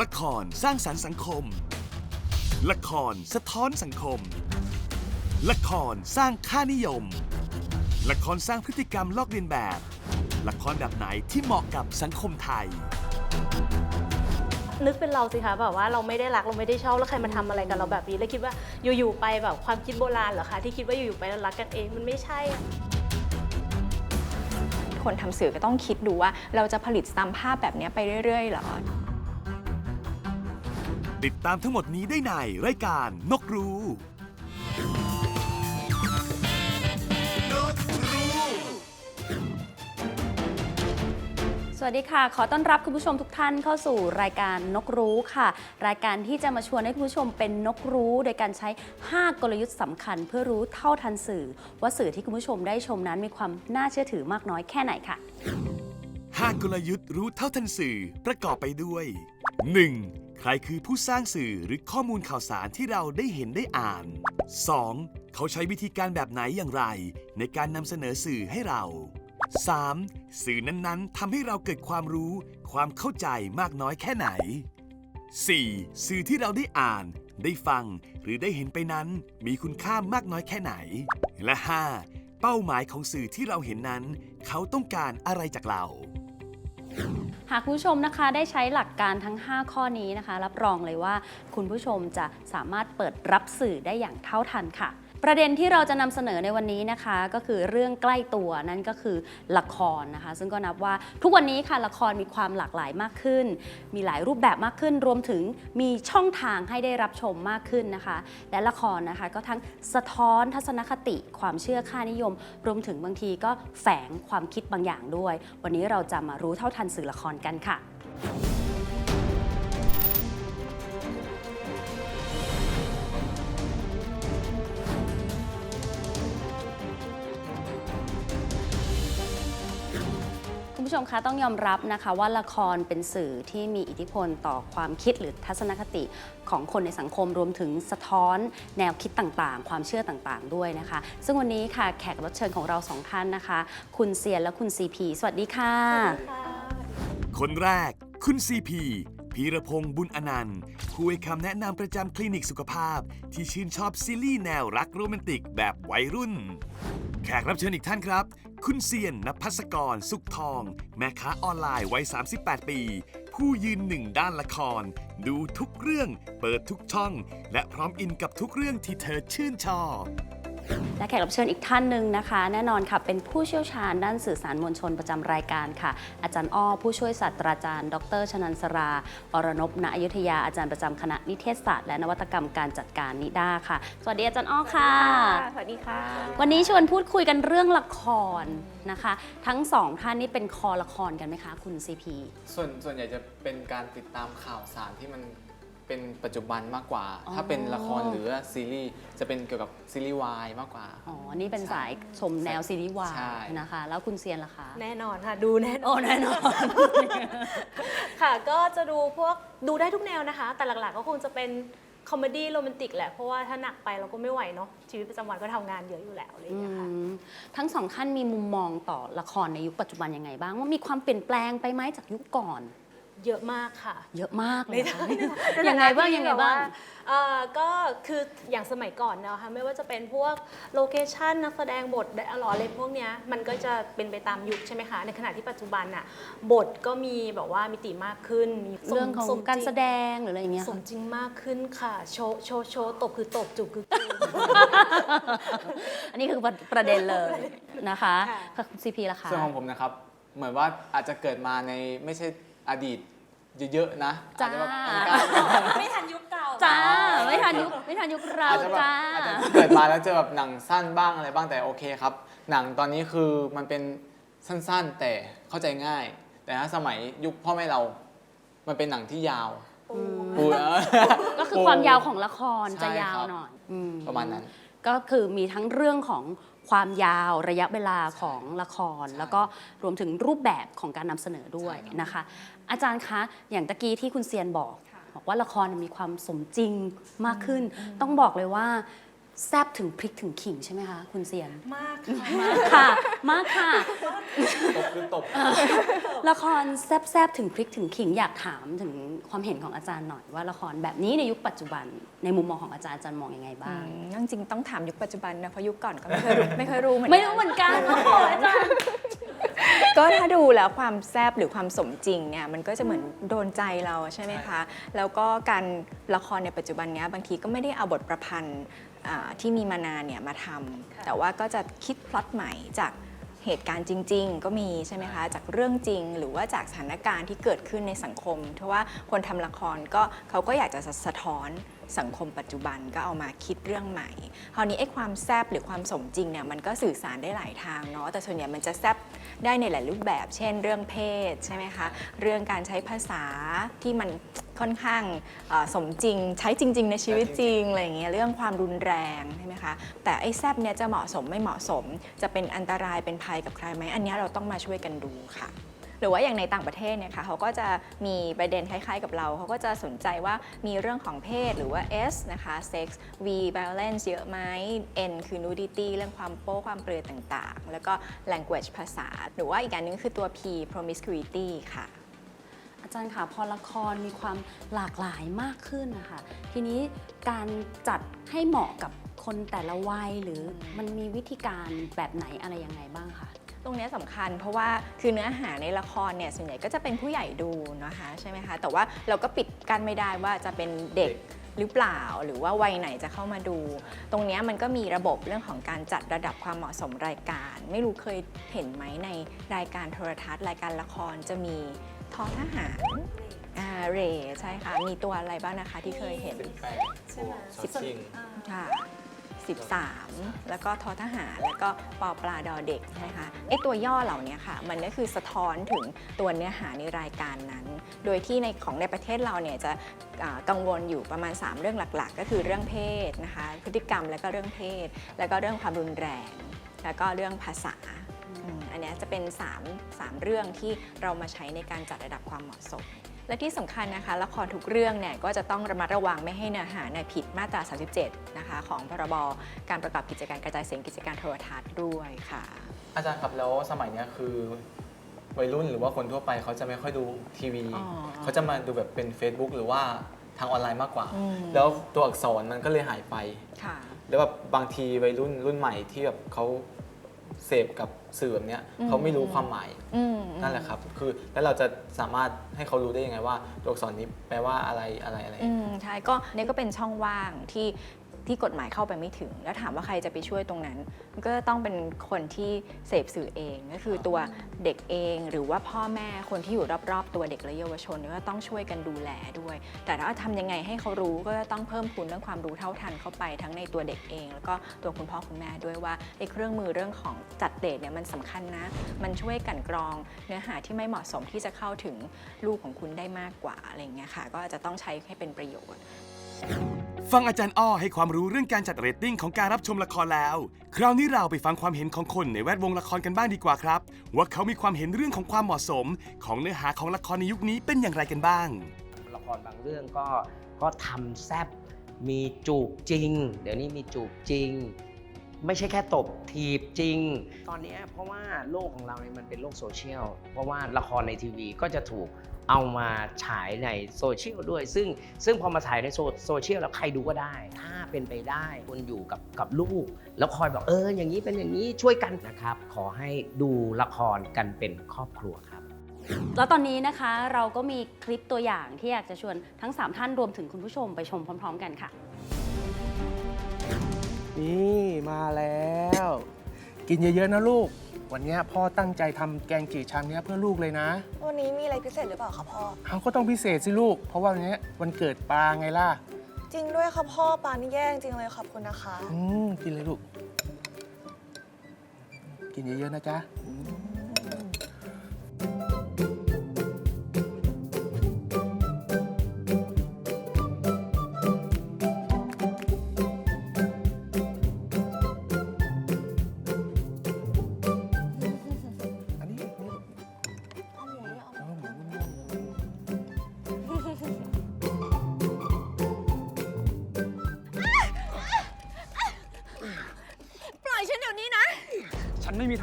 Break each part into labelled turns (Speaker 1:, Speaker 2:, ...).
Speaker 1: ละครสร้างสรรค์สังคม ละครสะท้อนสังคม ละครสร้างค่านิยม ละครสร้างพฤติกรรมลอกเลียนแบบ ละครแบบไหนที่เหมาะกับสังคมไทย
Speaker 2: นึกเป็นเราสิคะแบบว่าเราไม่ได้รักเราไม่ได้ชอบแล้วใครมาทำอะไรกับเราแบบนี้แล้วคิดว่าอยู่ๆไปแบบความคิดโบราณเหรอคะที่คิดว่าอยู่ๆไปแล้วรักกันเองมันไม่ใช่อะ
Speaker 3: คนทำสื่อก็ต้องคิดดูว่าเราจะผลิตซ้ำภาพแบบเนี้ยไปเรื่อยๆเหรอ
Speaker 1: ติดตามทั้งหมดนี้ได้ในรายการนกรู้
Speaker 4: สวัสดีค่ะ ขอต้อนรับคุณผู้ชมทุกท่านเข้าสู่รายการนกรู้ค่ะ รายการที่จะมาชวนให้คุณผู้ชมเป็นนกรู้ โดยการใช้ 5 กลยุทธ์สำคัญ เพื่อรู้เท่าทันสื่อ ว่าสื่อที่คุณผู้ชมได้ชมนั้นมีความน่าเชื่อถือมากน้อยแค่ไหนค่ะ
Speaker 1: 5 กลยุทธ์รู้เท่าทันสื่อประกอบไปด้วย 1. ใครคือผู้สร้างสื่อหรือข้อมูลข่าวสารที่เราได้เห็นได้อ่าน 2. เขาใช้วิธีการแบบไหนอย่างไร ในการนำเสนอสื่อให้เรา 3. สื่อนั้นๆทำให้เราเกิดความรู้ ความเข้าใจมากน้อยแค่ไหน 4. สื่อที่เราได้อ่าน ได้ฟัง หรือได้เห็นไปนั้น มีคุณค่ามากน้อยแค่ไหน และ 5. เป้าหมายของสื่อที่เราเห็นนั้น เขาต้องการอะไรจากเรา
Speaker 4: หากคุณผู้ชมนะคะได้ใช้หลักการทั้ง 5 ข้อนี้นะคะ รับรองเลยว่าคุณผู้ชมจะสามารถเปิดรับสื่อได้อย่างเท่าทันค่ะ ประเด็นที่เราจะนำเสนอในวันนี้นะคะ ก็คือเรื่องใกล้ตัวนั่นก็คือละครนะคะ ซึ่งก็นับว่าทุกวันนี้ค่ะละครมีความหลากหลายมากขึ้น มีหลายรูปแบบมากขึ้น รวมถึงมีช่องทางให้ได้รับชมมากขึ้นนะคะ และละครนะคะก็ทั้งสะท้อนทัศนคติ ความเชื่อค่านิยม รวมถึงบางทีก็แฝงความคิดบางอย่างด้วย วันนี้เราจะมารู้เท่าทันสื่อละครกันค่ะ มคะต้องยอมรับนะคะว่าละครเป็นสื่อที่มีอิทธิพลต่อความคิดหรือทัศนคติของคนในสังคมรวมถึงสะท้อนแนวคิดต่างๆ ความเชื่อต่างๆ ด้วยนะคะ ซึ่งวันนี้ค่ะแขกรับเชิญของเราสองท่านนะคะ คุณเซียนและคุณซีพีสวัสดีค่ะ
Speaker 1: คนแรกคุณซีพี พีรพงศ์บุญอนันต์ผู้ให้คำแนะนำประจำคลินิกสุขภาพ ที่ชื่นชอบซีรีส์แนวรักโรแมนติกแบบวัยรุ่น แขกรับเชิญอีกท่านครับ คุณเซียนนภัสกร สุขทอง แม่ค้าออนไลน์วัย 38 ปี ผู้ยืนหนึ่งด้านละคร ดูทุกเรื่อง เปิดทุกช่อง และพร้อมอินกับทุกเรื่องที่เธอชื่นชอบ
Speaker 4: และแขกรับเชิญอีกท่านหนึ่งนะคะ แน่นอนค่ะเป็นผู้เชี่ยวชาญด้านสื่อสารมวลชนประจำรายการค่ะ อาจารย์อ้อผู้ช่วยศาสตราจารย์ ดรชนันสรา อรนพณอยุธยาอาจารย์ประจำคณะนิเทศศาสตร์และนวัตกรรมการจัดการนิด้าค่ะ สวัสดีอาจารย์อ้อค่ะ
Speaker 3: สวัสดีค่ะ
Speaker 4: วันนี้ชวนพูดคุยกันเรื่องละครนะคะ ทั้งสองท่านนี่เป็นคอละครกันไหมคะ คุณซีพี
Speaker 5: ส่วนส่วนใหญ่จะเป็นการติดตามข่าวสารที่มัน เป็นปัจจุบันมากกว่า
Speaker 4: อ๋อ
Speaker 5: ถ้าเป็นละครหรือว่าซีรีส์จะเป็นเกี่ยวกับซีรีส์วายมากกว่า
Speaker 4: อ๋อ นี่เป็นสายชมแนวซีรีส์วา
Speaker 5: ใช่
Speaker 4: ยนะคะ แล้วคุณเซียนล่ะคะ
Speaker 2: แน่นอนค่ะ ดูแน่นอน
Speaker 4: โอ้แน่นอน
Speaker 2: ค่ะ ก็จะดูพวกดูได้ทุกแนวนะคะ แต่หลักๆก็คงจะเป็นคอมเมดี้โรแมนติกแหละ เพราะว่าถ้าหนักไปเราก็ไม่ไหวเนาะชีวิตประจำวันก็ทำงานเยอะอยู่แล้วอะไรอย่างเงี้ยค่ะ
Speaker 4: อืมทั้งสองท่านมีมุมมองต่อละครในยุคปัจจุบันยังไงบ้าง ว่ามีความเปลี่ยนแปลงไปไหมจากยุคก่อน
Speaker 2: เยอะมากค่ะ
Speaker 4: เยอะมากเลย
Speaker 2: ใน
Speaker 4: นะ
Speaker 2: ฐานะ
Speaker 4: ยังไงบ้าง
Speaker 2: ที่
Speaker 4: ยังไงบ้าง
Speaker 2: แบบว่เอ่อก็คืออย่างสมัยก่อนเนอะคะไม่ว่าจะเป็นพวกโลเคชันนักแสดงบทอะไรพวกเนี้ยมันก็จะเป็นไปตามยุคใช่ไหมคะ ในขณะที่ปัจจุบันน่ะบทก็มีแบบว่ามิติมากขึ้นมีสม
Speaker 4: เรื่องของ
Speaker 2: สม
Speaker 4: การ
Speaker 2: จ
Speaker 4: แสดงหรืออะไรอย่างเงี้ย
Speaker 2: สมจริงมากขึ้นค่ะ โชว์โชว์โชว์ตบคือตบจูบคือจูบ
Speaker 4: อันนี้คือประเด็นเลยนะคะ
Speaker 2: ค่ะ
Speaker 4: ซีพีล่ะคะ
Speaker 5: ส่วนของผมนะครับ เหมือนว่าอาจจะเกิดมาในไม่ใช่ อดีตเยอะๆนะ
Speaker 4: จ้า
Speaker 5: อาจจะแบบกลางๆ
Speaker 4: ไม่ทันยุคเก่าจ้า ไม่ทันยุคไม่ทันยุคเรา
Speaker 5: อาจจะแบบ
Speaker 4: จ้า
Speaker 5: อาจจะเกิดมาแล้วเจอแบบหนังสั้นบ้างอะไรบ้างแต่โอเคครับ หนังตอนนี้คือมันเป็นสั้นๆแต่เข้าใจง่าย แต่ถ้าสมัยยุคพ่อแม่เรา มันเป็นหนังที่ยาวปูเออ
Speaker 4: ก็คือความยาวของละคร
Speaker 5: ใช่
Speaker 4: จะยาว
Speaker 5: ครับ
Speaker 4: หน่อยอื
Speaker 5: ประมาณนั้น
Speaker 4: ก็คือมีทั้งเรื่องของ ความยาวระยะเวลาของละคร
Speaker 5: ใช่
Speaker 4: แล้วก็รวมถึงรูปแบบของการนำเสนอด้วย
Speaker 5: ใช่ครับ
Speaker 4: นะคะ อาจารย์คะอย่างตะกี้ที่คุณเซียนบอก บอกว่าละครมีความสมจริงมากขึ้น ต้องบอกเลยว่า แซบถึงพริกถึงขิงใช่ไหมคะคุณเซียน
Speaker 2: มากค่ะ
Speaker 4: มากค่ะ มากค่ะ
Speaker 5: ตบคือตบ
Speaker 4: ละครแซบๆถึงพริกถึงขิงอยากถามถึงความเห็นของอาจารย์หน่อยว่าละครแบบนี้ในยุคปัจจุบันในมุมมองของอาจารย์อาจารย์มองยังไง
Speaker 3: อื
Speaker 4: บ้าง
Speaker 3: มจริงๆต้องถามยุคปัจจุบันนะเพราะยุคก่อนก็ไม่เคยรู้ ไม่เคยรู้เหมือนกัน
Speaker 4: ไม่รู้เหมือนกันโอ้โหอาจารย์
Speaker 3: ก็ถ้าดูแล้วความแซบหรือความสมจริงเนี่ยมันก็จะเหมือนโดนใจเราใช่ไหมคะ แล้วก็การละครในปัจจุบันเนี้ยบางทีก็ไม่ได้เอาบทประพันธ์อ่า ที่มีมานานเนี่ยมาทำแต่ว่าก็จะคิดพล็อตใหม่จากเหตุการณ์จริง ๆ ก็มีใช่ไหมคะ จากเรื่องจริง หรือว่าจากสถานการณ์ที่เกิดขึ้นในสังคม เพราะว่าคนทำละครก็เขาก็อยากจะสะท้อนสังคมปัจจุบันก็เอามาคิดเรื่องใหม่ คราวนี้ไอ้ความแซบหรือความสมจริงเนี่ยมันก็สื่อสารได้หลายทางเนาะแต่ส่วนใหญ่มันจะแซบ ได้ในหลายรูปแบบ เช่น เรื่องเพศใช่ไหมคะ เรื่องการใช้ภาษาที่มันค่อนข้างสมจริง ใช้จริง ๆ ในชีวิตจริงอะไรอย่างเงี้ยเรื่องความรุนแรงใช่ไหมคะแต่ไอ้แซบเนี่ยจะเหมาะสมไม่เหมาะสม จะเป็นอันตรายเป็นภัยกับใครไหมอันนี้เราต้องมาช่วยกันดูค่ะ หรือว่าอย่างในต่างประเทศเนี่ยค่ะเขาก็จะมีประเด็นคล้ายๆกับเรา เขาก็จะสนใจว่ามีเรื่องของเพศหรือว่า S นะคะ sex V violence เยอะไหม N คือ nudity เรื่องความโป๊ความเปลือยต่างๆ แล้วก็ language ภาษา หรือว่าอีกอันนึงคือตัว P promiscuity ค่ะ
Speaker 4: อาจารย์คะพอละครมีความหลากหลายมากขึ้นนะคะทีนี้การจัดให้เหมาะกับคนแต่ละวัยหรือมันมีวิธีการแบบไหนอะไรยังไงบ้างคะ
Speaker 3: รงเนี้ยสำคัญ เพราะว่าคือเนื้อหาในละครเนี่ยส่วนใหญ่ก็จะเป็นผู้ใหญ่ดูนะคะใช่ไหมคะแต่ว่าเราก็ปิดกันไม่ได้ว่าจะเป็นเด็กหรือเปล่าหรือว่าวัยไหนจะเข้ามาดู ตรงเนี้ยมันก็มีระบบเรื่องของการจัดระดับความเหมาะสมรายการ ไม่รู้เคยเห็นไหมในรายการโทรทัศน์ รายการละครจะมีทอทหารอ่าเรใช่ค่ะ มีตัวอะไรบ้างนะคะที่เคยเห็น
Speaker 5: สิบแปด
Speaker 2: ใช่ไหม
Speaker 5: ชอบชิง
Speaker 3: ค่ะ 13 แล้วก็ทอทหารแล้วก็ปอปลาดอเด็กใช่ไหมคะไอตัวย่อเหล่านี้ค่ะ มันก็คือสะท้อนถึงตัวเนื้อหาในรายการนั้น โดยที่ในของในประเทศเราเนี่ยจะอ่ากังวลอยู่ประมาณ 3 เรื่องหลัก ๆ ก็คือเรื่องเพศนะคะพฤติกรรมแล้วก็เรื่องเพศ แล้วก็เรื่องความรุนแรง แล้วก็เรื่องภาษาอืมอันเนี้ยจะเป็น 3 3 เรื่องที่เรามาใช้ในการจัดระดับความเหมาะสม และที่สำคัญนะคะ ละครทุกเรื่องเนี่ยก็จะต้องระมัดระวังไม่ให้เนื้อหาเนี่ยผิดมาตรา 37 นะคะ ของพรบการประกอบกิจการกระจายเสียงกิจการโทรทัศน์ด้วยค่ะ
Speaker 5: อาจารย์ครับแล้วสมัยเนี้ยคือวัยรุ่นหรือว่าคนทั่วไปเขาจะไม่ค่อยดูทีวี
Speaker 3: อ๋อ
Speaker 5: เขาจะมาดูแบบเป็น Facebook หรือว่าทางออนไลน์มากกว่า
Speaker 3: อืม
Speaker 5: แล้วตัวอักษรมันก็เลยหายไป
Speaker 3: ค่ะ
Speaker 5: แล้วแบบบางทีวัยรุ่นรุ่นใหม่ที่แบบเขา เสพกับสื่อแบบเนี้ย
Speaker 3: อืม
Speaker 5: เขาไม่รู้ความหมาย
Speaker 3: อืม
Speaker 5: นั่นแหละครับ คือแล้วเราจะสามารถให้เขารู้ได้ยังไงว่าตัวอักษรนี้แปลว่าอะไรอะไรอะไร
Speaker 3: อืมใช่ก็เนี่ยก็เป็นช่องว่างที่ ที่กฎหมายเข้าไปไม่ถึง แล้วถามว่าใครจะไปช่วยตรงนั้น มันก็ต้องเป็นคนที่เสพสื่อเองก็คือตัวเด็กเองหรือว่าพ่อแม่คนที่อยู่รอบๆ ตัวเด็กและเยาวชนก็ต้องช่วยกันดูแลด้วย แต่ถ้าทำยังไงให้เขารู้ก็ต้องเพิ่มพูนเรื่องความรู้เท่าทันเข้าไปทั้งในตัวเด็กเอง แล้วก็ตัวคุณพ่อคุณแม่ด้วยว่าไอ้เครื่องมือเรื่องของจัดเดทเนี่ยมันสำคัญนะ มันช่วยกันกรองเนื้อหาที่ไม่เหมาะสมที่จะเข้าถึงลูกของคุณได้มากกว่าอะไรเงี้ยค่ะ ก็อาจจะต้องใช้ให้เป็นประโยชน์
Speaker 1: ฟังอาจารย์อ้อให้ความรู้เรื่องการจัดเรตติ้งของการรับชมละครแล้ว คราวนี้เราไปฟังความเห็นของคนในแวดวงละครกันบ้างดีกว่าครับ ว่าเขามีความเห็นเรื่องของความเหมาะสม ของเนื้อหาของละครในยุคนี้เป็นอย่างไรกันบ้าง
Speaker 6: ละครบางเรื่องก็ก็ทำแซบมีจูบจริง เดี๋ยวนี้มีจูบจริง ไม่ใช่แค่ตบถีบจริง ตอนเนี้ยเพราะว่าโลกของเราเนี่ยมันเป็นโลกโซเชียล เพราะว่าละครในทีวีก็จะถูก เอามาฉายในโซเชียลด้วย ซึ่งซึ่งพอมาถ่ายในโซโซเชียลแล้วใครดูก็ได้ ถ้าเป็นไปได้คนอยู่กับกับลูก แล้วคอยบอกเออ อย่างนี้เป็นอย่างนี้ช่วยกันนะครับ ขอให้ดูละครกันเป็นครอบครัวครับ
Speaker 4: แล้วตอนนี้นะคะเราก็มีคลิปตัวอย่างที่อยากจะชวนทั้ง 3 ท่านรวมถึงคุณผู้ชมไปชมพร้อม ๆ กันค่ะ
Speaker 7: นี่มาแล้ว กินเยอะๆนะลูก วันเนี้ยพ่อตั้งใจทำแกงจืดชามเนี้ยเพื่อลูกเลยนะ
Speaker 8: วันนี้มีอะไรพิเศษหรือเปล่าคะพ่อ
Speaker 7: เขาก็ต้องพิเศษสิลูก เพราะว่าวันเนี้ยวันเกิดปลาไงล่ะ
Speaker 8: จริงด้วยค่ะพ่อปานี่แย่จริงๆเลยขอบคุณนะคะ
Speaker 7: อืมกินเลยลูก กินเยอะๆนะจ๊ะอืม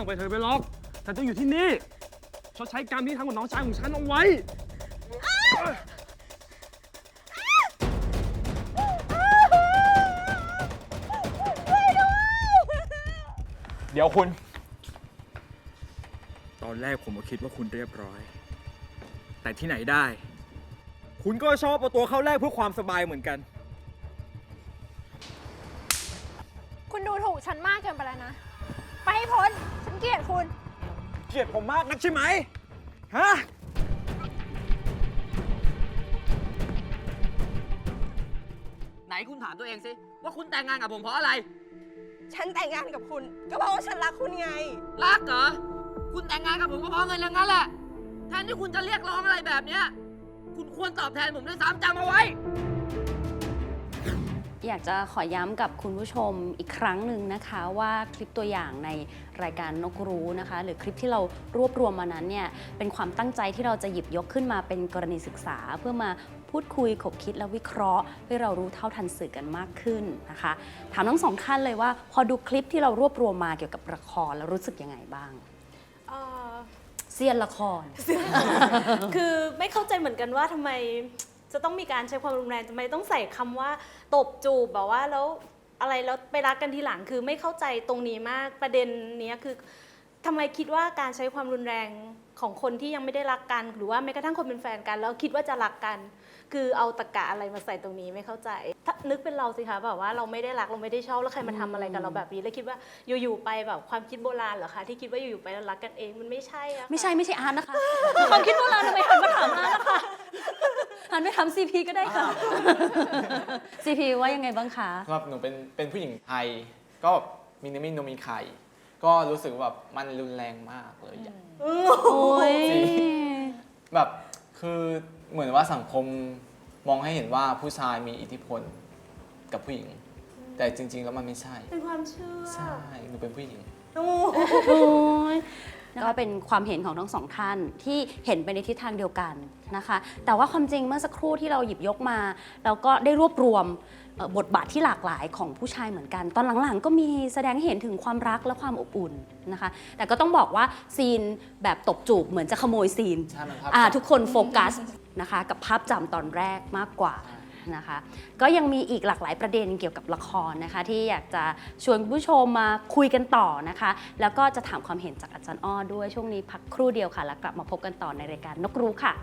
Speaker 7: า
Speaker 9: งไปล่อยเธอไปหรอกฉันต้องอยู่ที่นี่ชดใช้กรรมที่ทำกับน้องชายของฉันเอาไว้
Speaker 10: เดี๋ยวคุณ ตอนแรกผมก็คิดว่าคุณเรียบร้อย แต่ที่ไหนได้ คุณก็ชอบเอาตัวเข้าแลกเพื่อความสบายเหมือนกัน
Speaker 11: คุณดูถูกฉันมากเกินไปแล้วนะไปให้พ้นฉัน เกลียดคุณ
Speaker 10: เกลียดผมมากนักใช่ไหม ฮะ
Speaker 6: ไหนคุณถามตัวเองสิ ว่าคุณแต่งงานกับผมเพราะอะไร
Speaker 8: ฉันแต่งงานกับคุณ ก็เพราะว่าฉันรักคุณไง
Speaker 6: รักเหรอ คุณแต่งงานกับผมก็เพราะเงินอย่างนั้นแหละแทนที่คุณจะเรียกร้องอะไรแบบเนี้ย คุณควรตอบแทนผมด้วยซ้ำจำเอาไว้
Speaker 4: อยากจะขอย้ำกับคุณผู้ชมอีกครั้งหนึ่งนะคะว่าคลิปตัวอย่างในรายการนกรู้นะคะ หรือคลิปที่เรารวบรวมมานั้นเนี่ยเป็นความตั้งใจที่เราจะหยิบยกขึ้นมาเป็นกรณีศึกษา เพื่อมาพูดคุยขบคิดและวิเคราะห์ให้เรารู้เท่าทันสื่อกันมากขึ้นนะคะ ถามทั้งสองท่านเลยว่า พอดูคลิปที่เรารวบรวมมาเกี่ยวกับละครแล้วรู้สึกยังไงบ้าง
Speaker 2: เอ่อ
Speaker 4: เซียนละคร
Speaker 2: คือไม่เข้าใจเหมือนกันว่าทำไม จะต้องมีการใช้ความรุนแรงทำไมต้องใส่คำว่าตบจูบแบบว่าแล้วอะไรแล้วไปรักกันทีหลังคือไม่เข้าใจตรงนี้มากประเด็นเนี้ยคือทำไมคิดว่าการใช้ความรุนแรงของคนที่ยังไม่ได้รักกัน หรือว่าแม้กระทั่งคนเป็นแฟนกัน แล้วคิดว่าจะรักกัน คือเอาตะกะอะไรมาใส่ตรงนี้ไม่เข้าใจถ้านึกเป็นเราสิคะแบบว่าเราไม่ได้รักเราไม่ได้ชอบแล้วใครมาทำอะไรกับเราแบบนี้แล้วคิดว่าอยู่ๆไปแบบความคิดโบราณเหรอคะที่คิดว่าอยู่ๆไปแล้วรักกันเองมันไม่ใช่อะค่ะ
Speaker 4: ไม่ใช่ไม่ใช่อาร์ตนะคะ ความคิดโบราณทำไมหันมาถามอาร์ตนะคะ หันไปถามซีพีก็ได้ค่ะซีพีว่ายังไงบ้างคะ
Speaker 5: สำหรับหนูเป็นเป็นผู้หญิงไทย ก็มีเนื้อมีนมมีไข่ ก็รู้สึกว่าแบบมันรุนแรงมากเลยอะ
Speaker 4: โอ้ย
Speaker 5: จริงแบบคือเหมือนว่าสังคมมองให้เห็นว่าผู้ชายมีอิทธิพลกับผู้หญิง แต่จริง ๆ แล้วมันไม่ใช่
Speaker 2: เป็นความเชื่อ
Speaker 5: ใช่หนูเป็นผู้หญิง
Speaker 2: โอ้
Speaker 4: โอ้ย ก็เป็นความเห็นของทั้งสองท่านที่เห็นไปในทิศทางเดียวกันนะคะ แต่ว่าความจริงเมื่อสักครู่ที่เราหยิบยกมา เราก็ได้รวบรวมเอ่อบทบาทที่หลากหลายของผู้ชายเหมือนกัน ตอนหลังๆ ก็มีแสดงให้เห็นถึงความรักและความอบอุ่นนะคะ แต่ก็ต้องบอกว่าซีนแบบตบจูบเหมือนจะขโมยซีน
Speaker 5: ใช่มันภาพ
Speaker 4: อ่า
Speaker 5: จำ
Speaker 4: ทุกคนโฟกัสนะคะ กับภาพจำตอนแรกมากกว่า นะคะก็ยังมีอีกหลากหลายประเด็นเกี่ยวกับละครนะคะ ที่อยากจะชวนคุณผู้ชมมาคุยกันต่อนะคะ แล้วก็จะถามความเห็นจากอาจารย์อ้อด้วยช่วงนี้พักครู่เดียวค่ะ แล้วกลับมาพบกันต่อในรายการนกรู้ค่ะ